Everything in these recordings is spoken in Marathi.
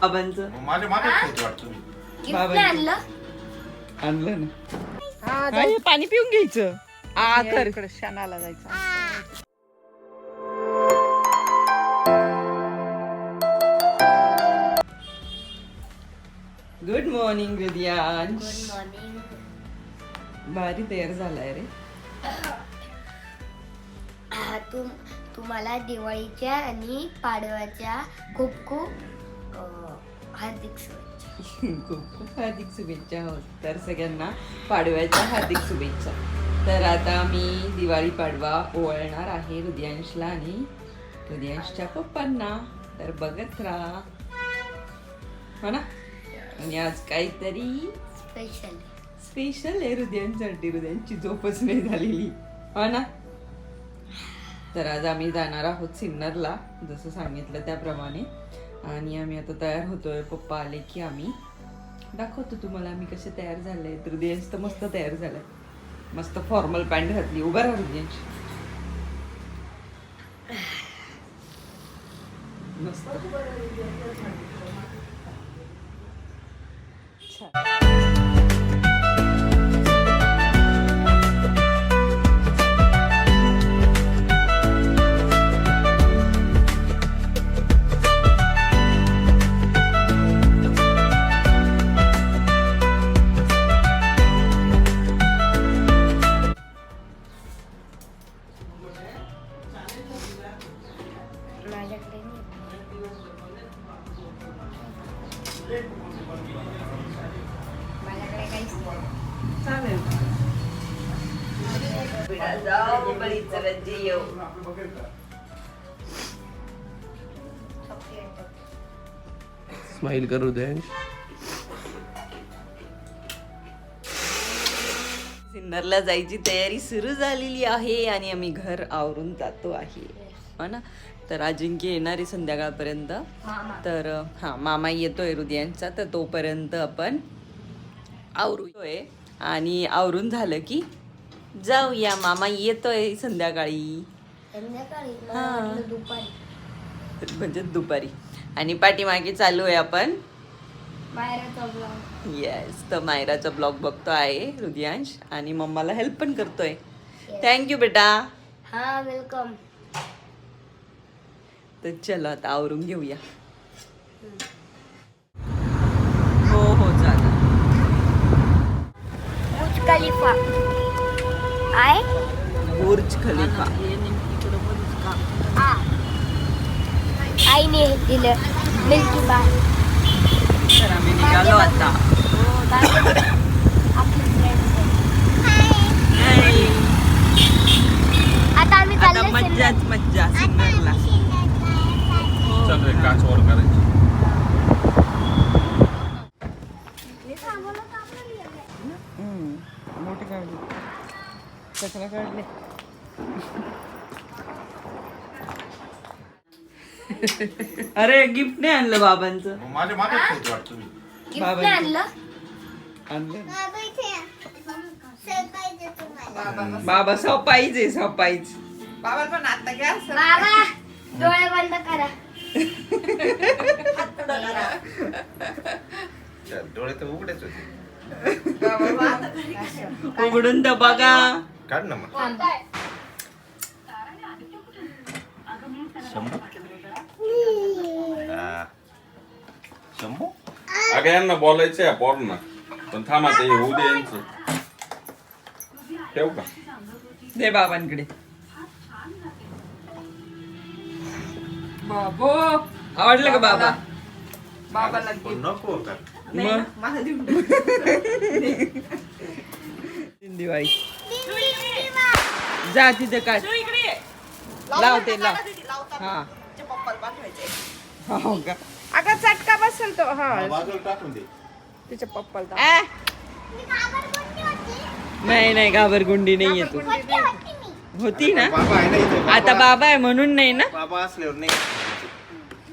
बाबांचं माझ्या मागच होत वाटतं मी. गिफ्ट बाबांचं. आणलं? आणलं ना. हा, हे पाणी पिऊन घ्यायचं? आ इकडे शनाला जायचं. गुड मॉर्निंग गुड मॉर्निंग भारी तयार झालाय रे. तुम तुम्हाला दिवाळीच्या आणि पाडव्याच्या खूप खूप हार्दिक शुभेच्छा. खूप खूप हार्दिक शुभेच्छा हो तर सगळ्यांना पाडव्याच्या हार्दिक शुभेच्छा. तर आता मी दिवाळी पाडवा ओवाळणार आहे हृदयांशला आणि हृदयांशच्या पप्पांना. तर बघत राहा. हो ना? आणि आज काहीतरी स्पेशल. स्पेशल आहे हृदयांसाठी. हृदयांची झोपच नाही झालेली. हो ना? तर आज आम्ही जाणार आहोत सिन्नरला. जसं सांगितलं त्याप्रमाणे. आणि आम्ही आता तयार होतोय पप्पा आले की आम्ही. दाखवतो तुम्हाला आम्ही कसे तयार झाले. तर देश तर मस्त तयार झालाय. मस्त फॉर्मल पॅन्ट घातली उभा राहा हृदयांश मस्त. माझ्याकडे काहीच चालेल जाऊ येऊ स्माइल करू दे. सिन्नरला जायची तयारी सुरू झालेली आहे आणि आम्ही घर आवरून जातो आहे. हो ना? तर अजिंक्य येणार आहे संध्याकाळपर्यंत. तर हा मामा येतोय हृदयांचा तर तोपर्यंत आपण आवरूय. आणि आवरून झालं की जाऊया. मामा येतोय संध्याकाळी. हा. म्हणजे दुपारी. आणि पाठीमागे चालू आहे आपण. येस तर मायराचा ब्लॉग बघतो आहे हृदयांश. आणि मम्माला हेल्प पण करतोय. थँक्यू बेटा. हा वेलकम तर चलो आता आवरून घेऊया. हो हो चालेल. Burj Khalifa. आहे बुर्ज खलिफा. हा आईने दिलं मिल्की बार. तर आम्ही निघालो आता. फ्रेंड्स आता आम्ही मज्जाच मज्जा सिन्नरला. चल काच वर करायची. मोठी काढली कचरा काढले. अरे गिफ्ट नाही आणलं बाबांचं. माझ्या वाटतं. आणलं? आणलं. ना. बाबा सपाईच सपाईच बाबा पण आता घ्या. बाबा डोळे बंद करा. डोळे तर उघडेच होते उघडून तर बघा. काढ ना मग. शंभू? हा. शंभू? अगं यांना बोलायचं आहे पोरांना पण थांबा ते होऊ दे यांचं. ठेव का? दे बाबांकडे. बाबो. आवडलं का बाबा? बाबाला पण नको का मग? मला देऊन दिवाळी. जा तिथे काय? लावते लाव. हा. हो का? अगं चटका बसेल तो. हा. बाजूला टाकून दे. तिच्या पप्पाला आ? नाही नाही घाबरगुंडी नाही. येतो होती ना? बाबा आहे ना इथे. आता बाबा आहे म्हणून नाही ना? बाबा असल्यावर नाही.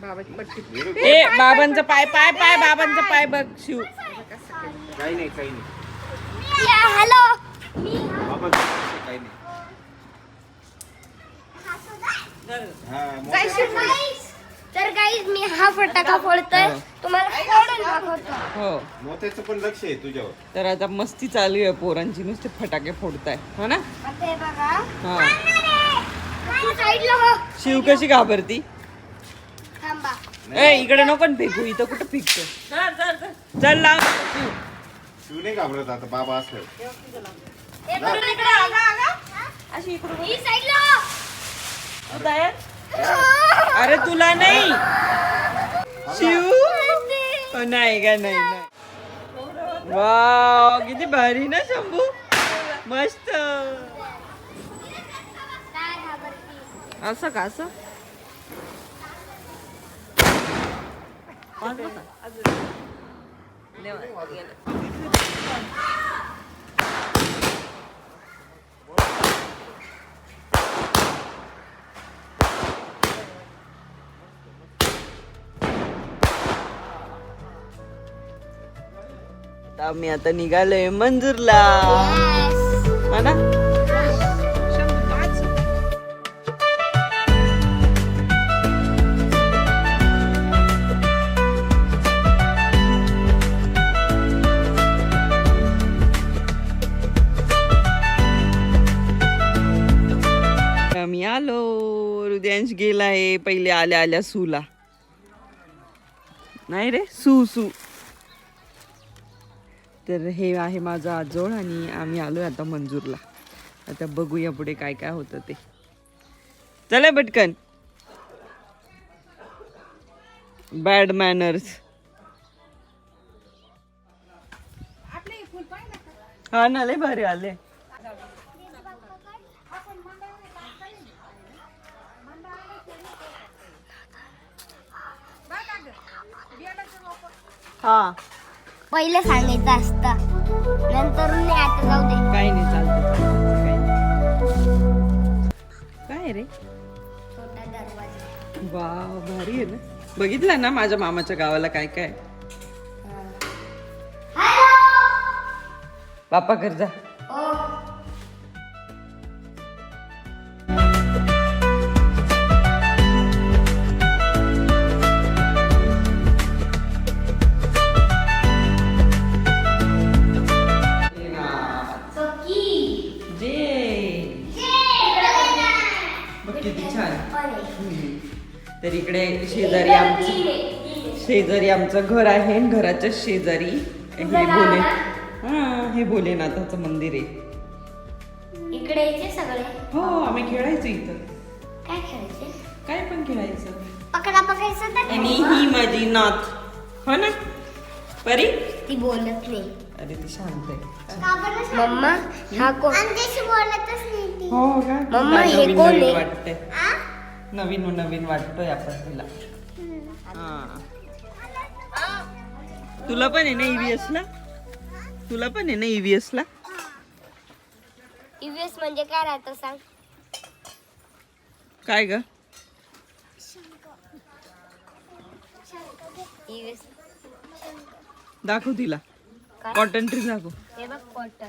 बाबाची पट्टी. ए बाबांचा पाय पाय पाय बाबांचा पाय बघ शिव. काही नाही काही नाही. हॅलो बाबा काही नाही. हा मोठं- तर काही मी हा फटाका फोडतोय. हो. तुम्हाला फोडून दाखवतो. हो. मोत्याचं पण लक्ष आहे तुझ्यावर. तर आता मस्ती चालू आहे पोरांची नुसते फटाके फोडताय. हो ना? आता हे बघा. हा. तू साईडला हो. शिव कशी घाबरती? थांबा. ए इकडे नको ना फेकू इथं कुठं फेकतो चल लाव. शिव. तू नाही घाबरत आता बाबा असलं हे बघा इकडे. अशी इकडून. ही साईडला हो. तू तयार? तुला नाही? शिव? नाही का नाही नाही. वाव किती भारी ना शंभू. मस्त. काय घाबरती? असं? का असं आम्ही आता निघालोय मंजूरला. हा ना? आम्ही आलो. हृदयांश गेलाय. पहिले आल्या आल्या सूला. नाही रे सू सू. तर हे आहे माझं आजोळ आणि आम्ही आलोय आता मंजूरला. आता बघूया पुढे काय काय होतं ते. चला पटकन. बॅड मॅनर्स हा ना लय भारी आले. हा. पहिलं सांगायचं असतं. नंतर नाही आता जाऊ दे. काही नाही चालतं. काय रे? छोटा दरवाजा. वा भारी आहे ना. बघितलं ना माझ्या मामाच्या गावाला काय काय? बापा जा जे. इकडे शेजारी आमचं शेजारी आमचं घर आहे घराच्या शेजारी हे भोले हा हे भोलेनाथाचं मंदिर आहे. इकडे सगळे? हो आम्ही खेळायचो इथं. काय खेळायचे? काय पण खेळायचं. पकडा पकडायचं आणि ही माझी नाथ हो ना? परी? ती बोलत नाही. अरे ती शांत आहे. मम्मा हा कोण? बोलतच नाही हो का? मम्मा, हे कोण? वाटतंय. नवीन नवीन वाटतोय आपण तिला. हा. तुला पण आहे ना ईव्हीएस ला? तुला पण आहे ना ईव्हीएस ला? ईव्हीएस म्हणजे काय राहतं सांग? काय ग? ईव्हीएस दाखव तिला? कॉटन ट्री दाखव. हे बघ कॉटन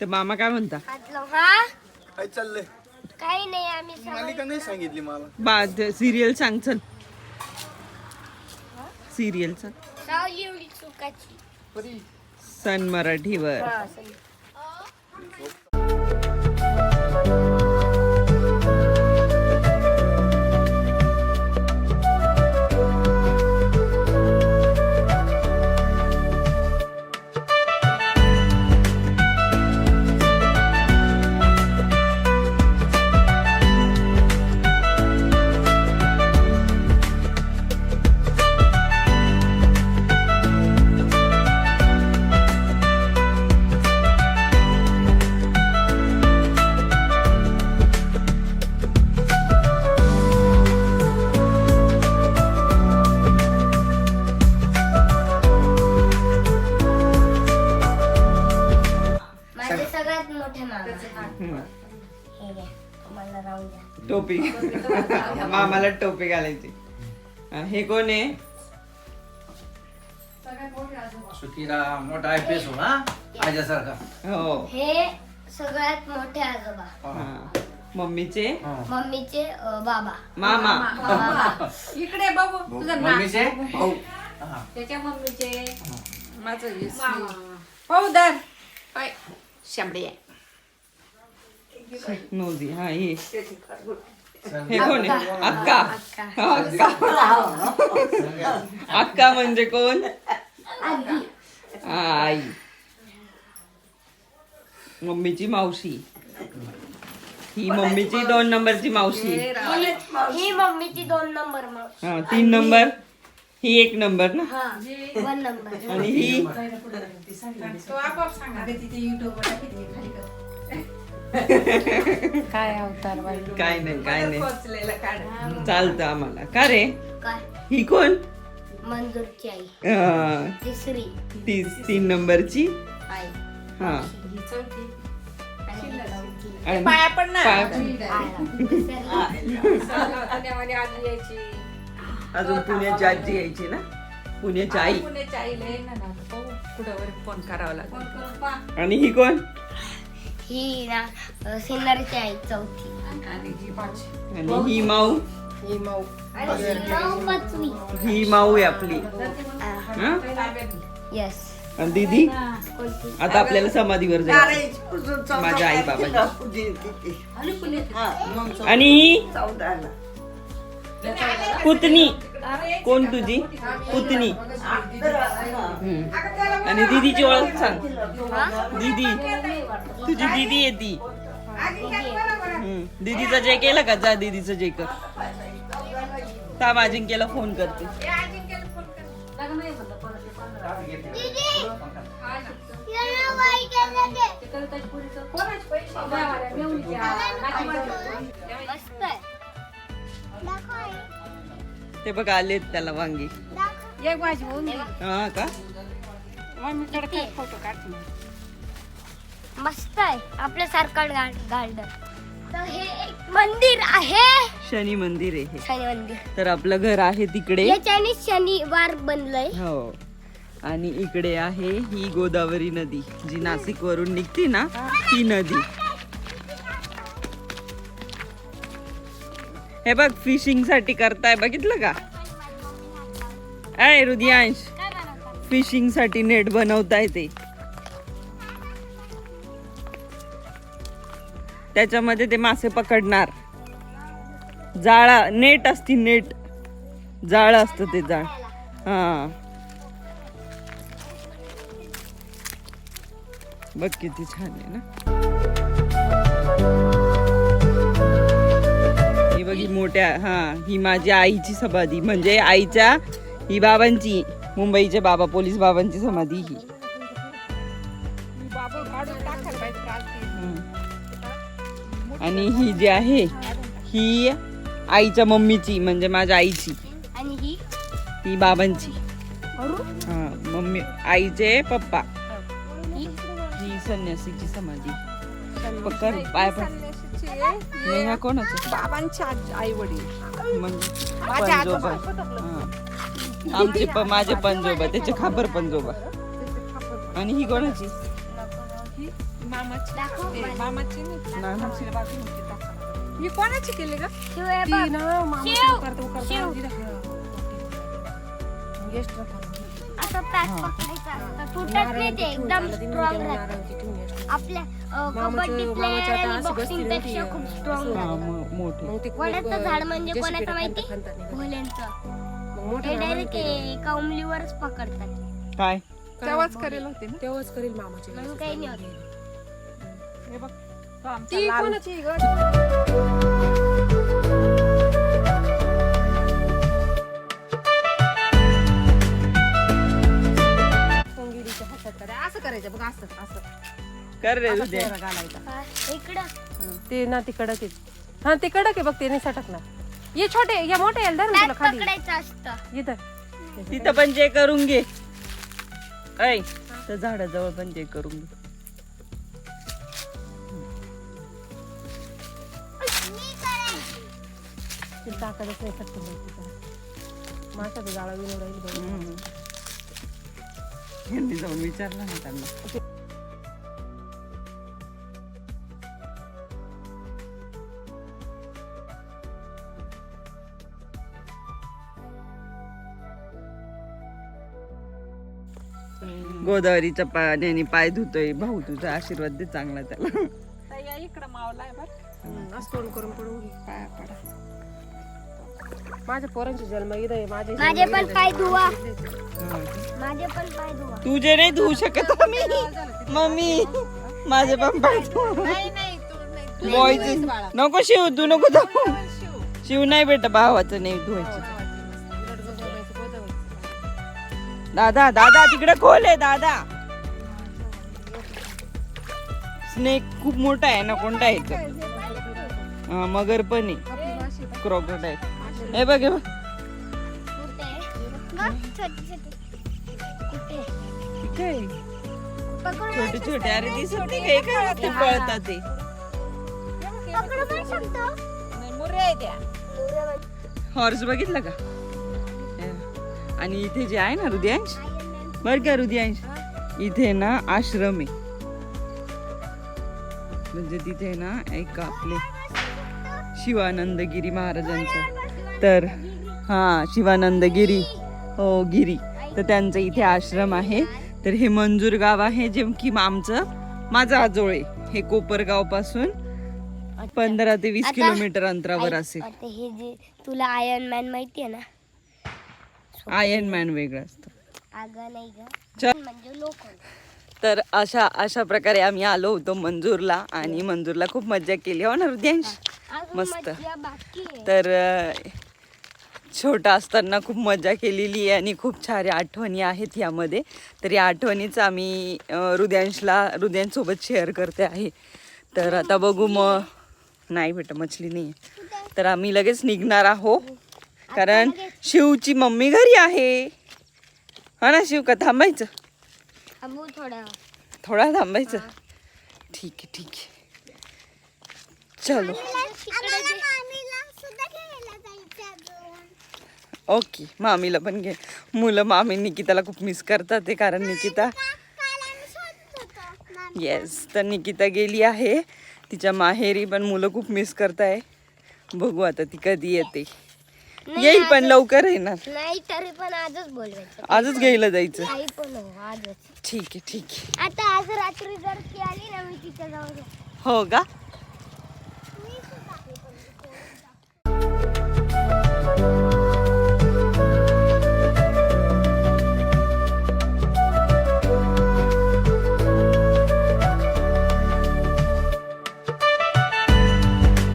ते मामा काय म्हणता? हा? काय चाललंय. काही नाही आम्ही सगळे- मालिका नाही सांगितली मला. बा सिरियल सांग चल. सिरियल सांग. सावली एवढी चुकाची. सन मराठीवर. हा, समज. द्या. टोपी. मामाला टोपी घालायची. हा, हे कोण आहे? सुखीरा मोठा आय पी एस हो ना माझ्यासारखा हो. हे सगळ्यात मोठे आजोबा. हा. मम्मीचे? मम्मीचे अं, बाबा. मामा. इकडे बघू तुझं नाव मम्मीचे? भाऊ. त्याच्या मम्मीचे. माझं पाहू दर. पाय. शंभरी आहे. नोजी हा हे हे कोण आहे? अक्का. अक्का. अक्का म्हणजे कोण? आई. मम्मीची मावशी. ही मम्मीची दोन नंबरची मावशी. ही मम्मीची दोन नंबर मावशी. हा तीन नंबर. ही एक नंबर ना? हा वन नंबर आणि ही? तो आपोआप सांगा. काय अवतार काय नाही काय नाही. पोचलेलं काढ. चालतं आम्हाला. का रे? काय? ही कोण? मंजूरची आई. हा, तिसरी. तीस तीन नंबरची? आई. हा. आणि ही पाया पण पाय- यायची. अजून पुण्याची आजी यायची ना? पुण्याची आई. पुण्याच्या आईला ये ना पाहू कुठं वर फोन करावा लागेल. आणि ही कोण? ही ना अं, सिन्नरची आई चौथी. आणि ही पाचवी. आणि ही माऊ. ही मऊ. आणि ही नऊ पाचवी. ही माऊ आहे आपली. हं? येस आणि दीदी? कोणती आता आपल्याला समाधीवर जायचं. माझ्या आई बाबाची. आणि ही? पुतणी. कोण तुझी? पुतणी. आणि दीदीची ओळख सांग. दीदी. तुझी दीदी आहे ती दीदीचं जे केलं का? जा दीदीचं जे कर. थांब अजिंक्यला फोन करते. ते बघ आलेत त्याला वांगी. एक माझी होऊन हा का? मम्मीकडे काय फोटो काढ मस्त आहे आपल्यासारखं गार्डन. तर हे एक मंदिर आहे. शनी मंदिर आहे हे. शनी मंदिर. तर आपलं घर आहे तिकडे. याच्याने शनिवार बनलंय. हो. आणि इकडे आहे ही गोदावरी नदी जी नाशिक वरून निघते ना ती नदी. हे बघ फिशिंगसाठी करताय बघितलं का? अय हृदयांश? फिशिंगसाठी नेट बनवताय ते. त्याच्यामध्ये ते मासे पकडणार. जाळा नेट असती नेट जाळ असतं ते जाळ. हा. बघ किती छान आहे ना. ही बघ ही मोठ्या हा ही माझ्या आईची समाधी. म्हणजे आईच्या ही बाबांची मुंबईचे बाबा पोलीस बाबांची समाधी ही. आणि ही जी आहे ही आईच्या मम्मीची म्हणजे माझ्या आईची. ही? बाबांची. हा मम्मी आईचे पप्पा. ही. संन्यासीची समाधी. पकड पाय पण हा कोणाचं? बाबांच्या आई वडील म्हणजे. आमचे प माझे पंजोबा त्याचे खाबर पंजोबा आणि ही कोणाची. ही कोणाची केली. शिव. असं पॅक पकडायचं असतं. तुटत नाही ते एकदम स्ट्रॉंग राहतं आपल्या कबड्डी प्लेअर आणि बॉक्सिंगपेक्षा खूप स्ट्रॉंग हा, राहतं म- मोठे. वडाचं झाड म्हणजे कोणाचं माहिती? भोल्यांचं हे डायरेक्ट एका उमलीवरच पकडतात. काय? तेव्हाच करेल होते ना? तेव्हाच करेल मामाचे म्हणून काही नाही होत. ती कोणाची ग? सोंगिरीच्या हातात करा. असं करायचं बघ असं असं. कर रे असा तुझे चेहरा घालायचा. काय? इकडं. ते ना तिकडं ते. हा तिकडं के बघ ते नाही सटकणार. ये छोटे या मोठे यायला धर ना तुला पॅक खाली. पकडायचं असतं. इथं तिथं पण जे करून घे. ऐ त्या झाडाजवळ पण जे करून घे. ते सटकून द्यायची माशाचं जाळा विनोद राहील बघ. हम्म. यांनी जाऊन विचारलं ना त्यांना. गोदावरीच्या पाण्याने पाय धुतोय. भाऊ तुझा आशीर्वाद दे चांगला त्याला. इकडं मावला आहे बरं असं तोंड करून पडून घे. माझ्या पोरांचे जन्म इथं माझे माझे पण पाय धुवा. माझे पण पाय धुवा. तुझे नाही धुवू शकत आम्ही. मम्मी माझे पण पाय धुवू. नको शिव तू नको धावू. शिव. नाही बेटा भावाचं नाही धुवायची. दादा दादा तिकडे खोल आहे दादा. स्नेक खूप मोठा आहे ना कोणता आहे तो? हा, मगर पण आहे. क्रोकोडाईल हे बघ हे बघ. छोटे छोटे. आहे अरे दिसत नाही काय काय ते पळतात ते? हॉर्स बघितलं का? आणि इथे जे आहे ना हृदयांश? बर का हृदयांश? इथे ना आश्रम आहे. म्हणजे तिथे ना एक आपले शिवानंदगिरी महाराजांचं. तर हा शिवानंदगिरी हो गिरी. तर त्यांचं इथे आश्रम आहे. तर हे मंजूर गाव आहे जे की आमचं माझं आजोळ आहे. हे कोपरगावपासून पंधरा ते वीस किलोमीटर अंतरावर असेल. हे जे तुला आयर्न मॅन माहितीये ना आयर्न मॅन वेगळं असतं. अगं नाही ग. चल. म्हणजे लोक. तर अशा अशा प्रकारे आम्ही आलो होतो मंजूरला आणि मंजूरला खूप मजा केली. हो ना हृदयांश? मस्त. तर छोटा असताना खूप मजा केलेली आहे आणि खूप साऱ्या आठवणी आहेत यामध्ये. तर या आठवणीच आम्ही हृदयांशला हृदयांसोबत शेअर करते आहे. तर आता बघू मग. नाही बेटा मछली नाही तर आम्ही लगेच निघणार आहो. कारण शिवची मम्मी घरी आहे. हा ना शिव का थांबायचं? थांबू थोडं थोडा थांबायचं. ठीक आहे ठीक आहे. चलो. ओके मामीला पण घे. मुलं मामी निकिताला खूप मिस करतात ते कारण निकिता येस तर निकिता गेली आहे. तिच्या माहेरी पण मुलं खूप मिस करताय. बघू आता ती कधी येते. येईल पण लवकर येणार. नाही तरी पण आजच बोलवायचं. आजच घ्यायला जायचं. काही पण हो आजच. ठीक आहे ठीक आहे. आता आज रात्री जर ती आली ना मी तिच्या जवळ हो का?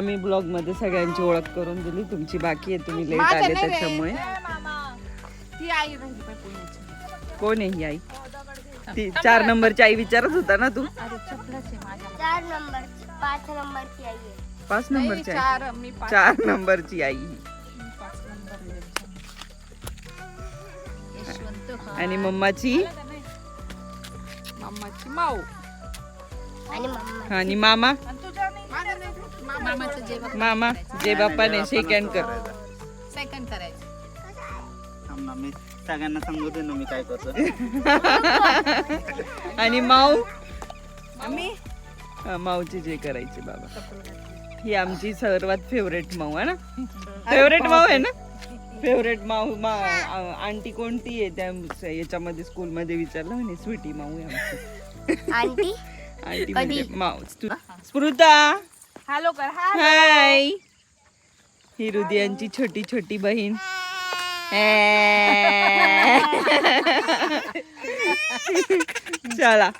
आम्ही ब्लॉगमध्ये सगळ्यांची ओळख करून दिली. तुमची बाकी आहे तुम्ही लेट आले त्याच्यामुळे. पुण्याची कोण आहे? ही आई? ती चार नंबरची आई विचारत होता ना तू? चार नंबर पाच नंबरची आई आहे. पाच नंबरची आई? चार मी पाच चार नंबरची आई पाच नंबर यशवंत आणि मम्माची? मामाची माऊ. आणि मम्मा आणि मामा? मामाचं मामा जे बाप्पाने शेक हँड कर. सेकंड करायचं. मी सगळ्यांना सांगू दे ना मी काय करतो आणि माऊ? हा, माऊचे जे करायचे बाबा. ही आमची सर्वात फेवरेट माऊ आहे ना? फेवरेट माऊ आहे ना? फेवरेट माऊ मा आ- आंटी कोणती आहे त्या याच्यामध्ये स्कूलमध्ये विचारलं म्हणे स्वीटी माऊ आहे आमची. आंटी? म्हणजे माऊ स्टु- स्पृता हॅलो कर हाय. ही हृदयांची छोटी छोटी बहीण. चला?